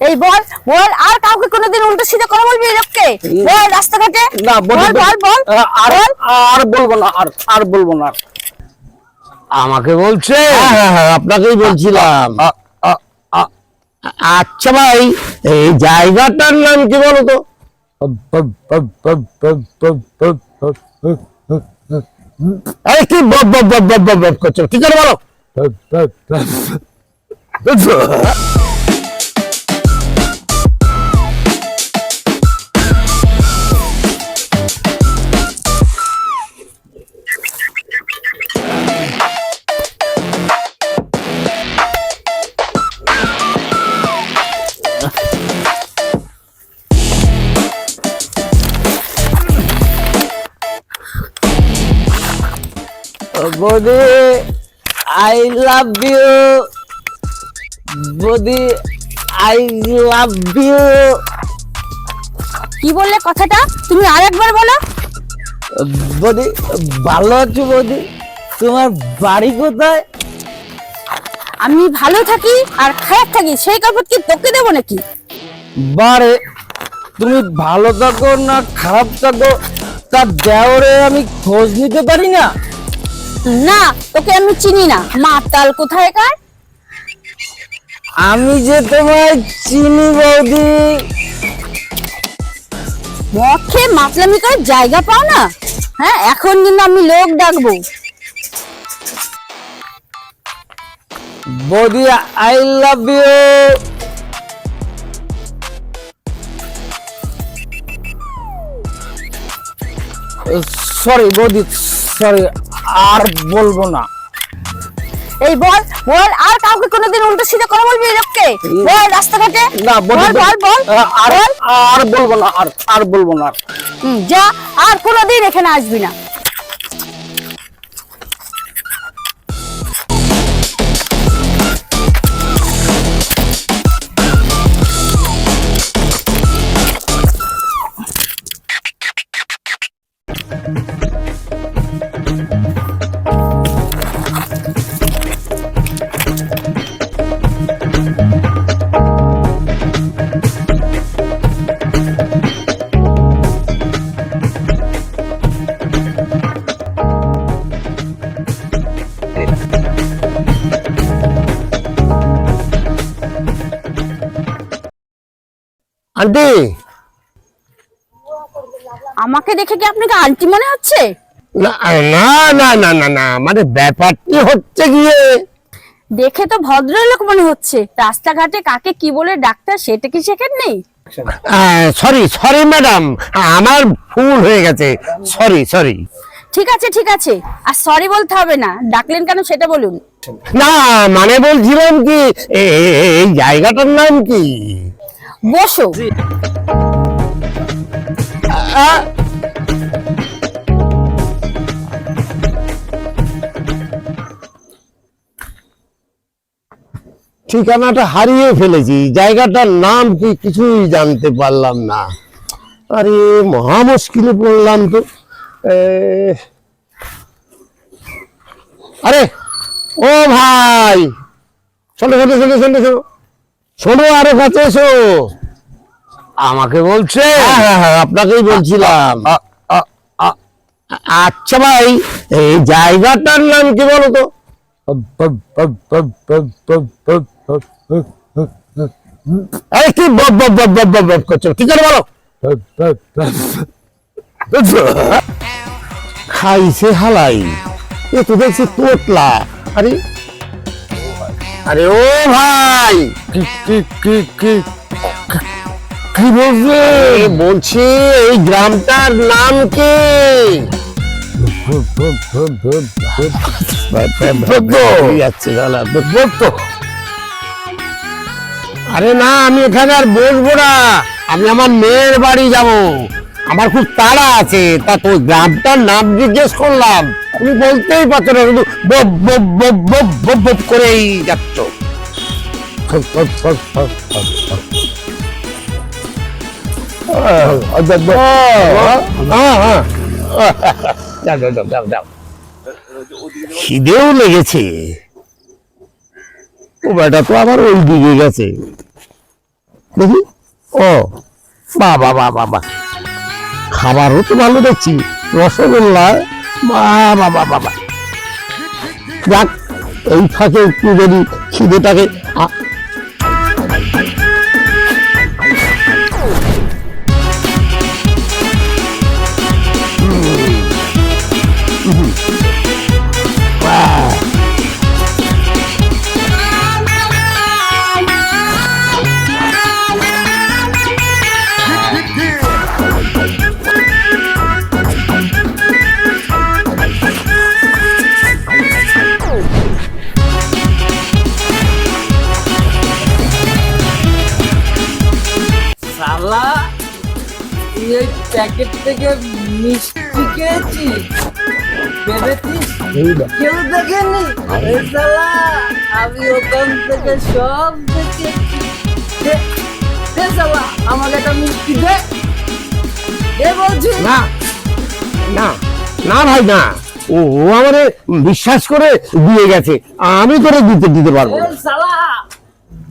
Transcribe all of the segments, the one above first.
এই বল বল আর কাউকে কোনোদিন উল্টো সিধে কথা বলবি এই লোককে? বল রাস্তাঘাটে? না বল বল বল আর বল। আর বলব না আর আর বলব না। আর। আমাকে বলছে? হ্যাঁ হ্যাঁ হ্যাঁ আপনাকেই বলছিলাম। আচ্ছা ভাই এই জায়গাটার নাম কি বলো তো? আরে কি বব বব বব বব বব বব করছ? কি করে বলো? বৌদি আই লাভ ইউ বৌদি আই লাভ ইউ কি বললে কথাটা? তুমি আরেকবার বলো। বৌদি ভালো আছো বৌদি? তোমার বাড়ি কোথায়? আমি ভালো থাকি আর খারাপ থাকি সেই কাপড় কি তোকে দেবো নাকি? বারে তুমি ভালো থাকো না খারাপ থাকো তার দেওরে আমি খোঁজ নিতে পারি না? না তোকে আমি চিনি না। মাতাল কোথায় কার আমি যে তোমায় চিনি বৌদি। মদ খেয়ে মাতলামি করার জায়গা পাও না? হ্যাঁ এখন কিন্তু আমি লোক ডাকবো। বৌদি আই লাভ ইউ সরি বৌদি সরি আর বলব না। এই বল বল আর কাউকে কোনোদিন উল্টো সিধে কথা বলবি লোককে? বল রাস্তাঘাটে? না বল বল বল আর। আর বলব না আর আর বলব না। যা আর কোনোদিন এখানে আসবি না। আন্টি। আমাকে দেখে কি আপনাকে আন্টি মনে হচ্ছে? না না না না না না মানে ব্যাপারটি হচ্ছে গিয়ে দেখে তো ভদ্রলোক মনে হচ্ছে। রাস্তাঘাটে কাকে কি বলে ডাক্তার সেটা কি শেখেন নেই? Sorry sorry madam. আমার ভুল হয়ে গেছে। Sorry sorry. ঠিক আছে ঠিক আছে। আর সরি বলতে হবে না। ডাকলেন কেন সেটা বলুন। না মানে বলছিলাম কি এই জায়গাটার নাম কি? বসো। ঠিকানাটা হারিয়ে ফেলেছি জায়গাটার নাম কি কিছুই জানতে পারলাম না। আরে মহা মুশকিলে পড়লাম তো। আরে ও ভাই! শোনো শোনো শোনো শোনো শোনো। শোনো আরও কাছে এসো। আমাকে বলছে? হ্যাঁ হ্যাঁ হ্যাঁ আপনাকেই বলছিলাম। আচ্ছা ভাই এই জায়গাটার নাম কি বলো তো? আরে কি বব বব বব বব বব বব করছ? কি করে বলো? খাইছে হালাই। এ তো দেখছি তোতলা। আরে আরে ও ভাই! কি কি কি কি? কি বলছে? বলছি এই গ্রামটার নাম কি? আরে না আমি এখানে আর বসবো না। আমি আমার মেয়ের বাড়ি যাব। আমার খুব তাড়া আছে। তা তোর গ্রামটার নাম জিজ্ঞেস করলাম। তুমি বলতেই পারছ না, শুধু বব বব বব বব বব বব করেই যাচ্ছ। খিদেও লেগেছে। ও বেটা তো আবার ওই দিকে গেছে। দেখি। ও, বাবা বাবা বাবা। খাবারও তো ভালো দেখছি। রসগোল্লা। বাবা বাবা যাক এই ফাঁকে একটু যদি খিদেটাকে এই প্যাকেট থেকে মিষ্টি খেয়েছিস ভেবেছিস? কেউ দেখেনি? আমি ওখান থেকে সব দেখেছি। আমাকে একটা মিষ্টি দে। বলছি। না না না ভাই না। ও আমারে বিশ্বাস করে দিয়ে গেছে। আমি করে দিতে দিতে পারব না।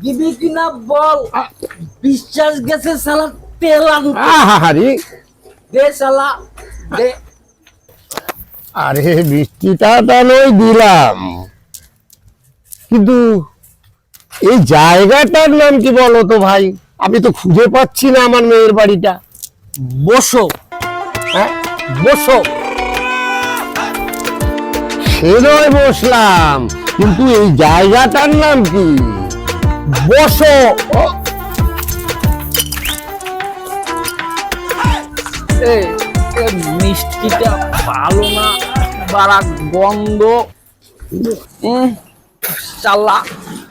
দিবি কিনা বল। বিশ্বাস গেছে শালা আনতে আহারে দে শালা দে আরে বৃষ্টিটা তো নয় দিলাম। কিন্তু এই জায়গাটার নাম কি বলো তো ভাই? আমি তো খুঁজে পাচ্ছি না আমার মেয়ের বাড়িটা। বসো। হ্যাঁ? বসো। সে নয় বসলাম কিন্তু এই জায়গাটার নাম কি? বসো। এই মিষ্টিটা ভালো না বাড়া গন্ধ। উম, শালা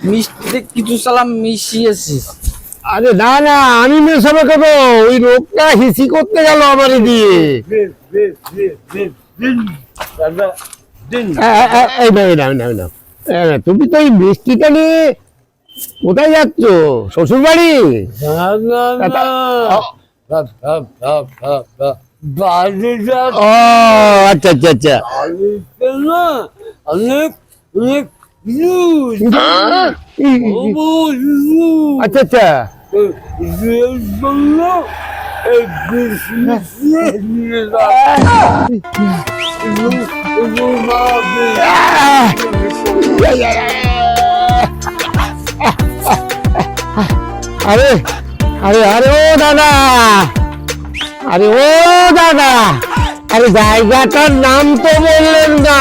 মিষ্টিতে কিছু শালা মিশিয়েছিস আরে না না আমি মেশাবে কেন? ওই লোকটা হিসি করতে গেল আমারে দিয়ে এই তুমি তো এই বৃষ্টিটা নিয়ে কোথায় যাচ্ছ? শ্বশুর বাড়ি ও আচ্ছা আচ্ছা আচ্ছা। অনেক অনেক আচ্ছা আচ্ছা। আরে আরে আরে ও দাদা। আরে ও দাদা। আরে জায়গাটার নাম তো বললেন না।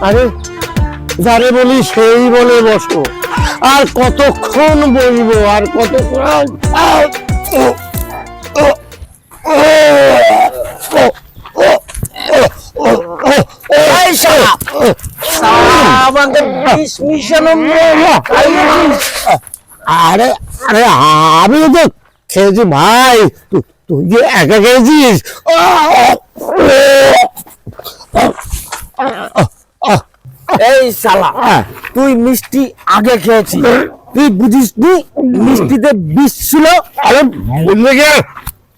আরে, যারে বলি সেই বলে বসো আর কতক্ষণ বলব, আর কতক্ষণ? আরে আরে আমি তো খেয়েছি ভাই। তুই যে একা খেয়েছিস? এই শালা তুই মিষ্টি আগে খেয়েছিস। তুই বুঝিস নি মিষ্টিতে বিষ ছিল? আরে বললে গে।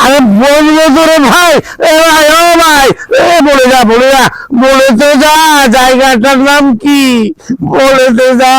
আরে বলব তো রে ভাই এ ভাই ও ভাই এ বলে যা বলে যা বলে তো যা জায়গাটার নাম কি? বলে তো যা।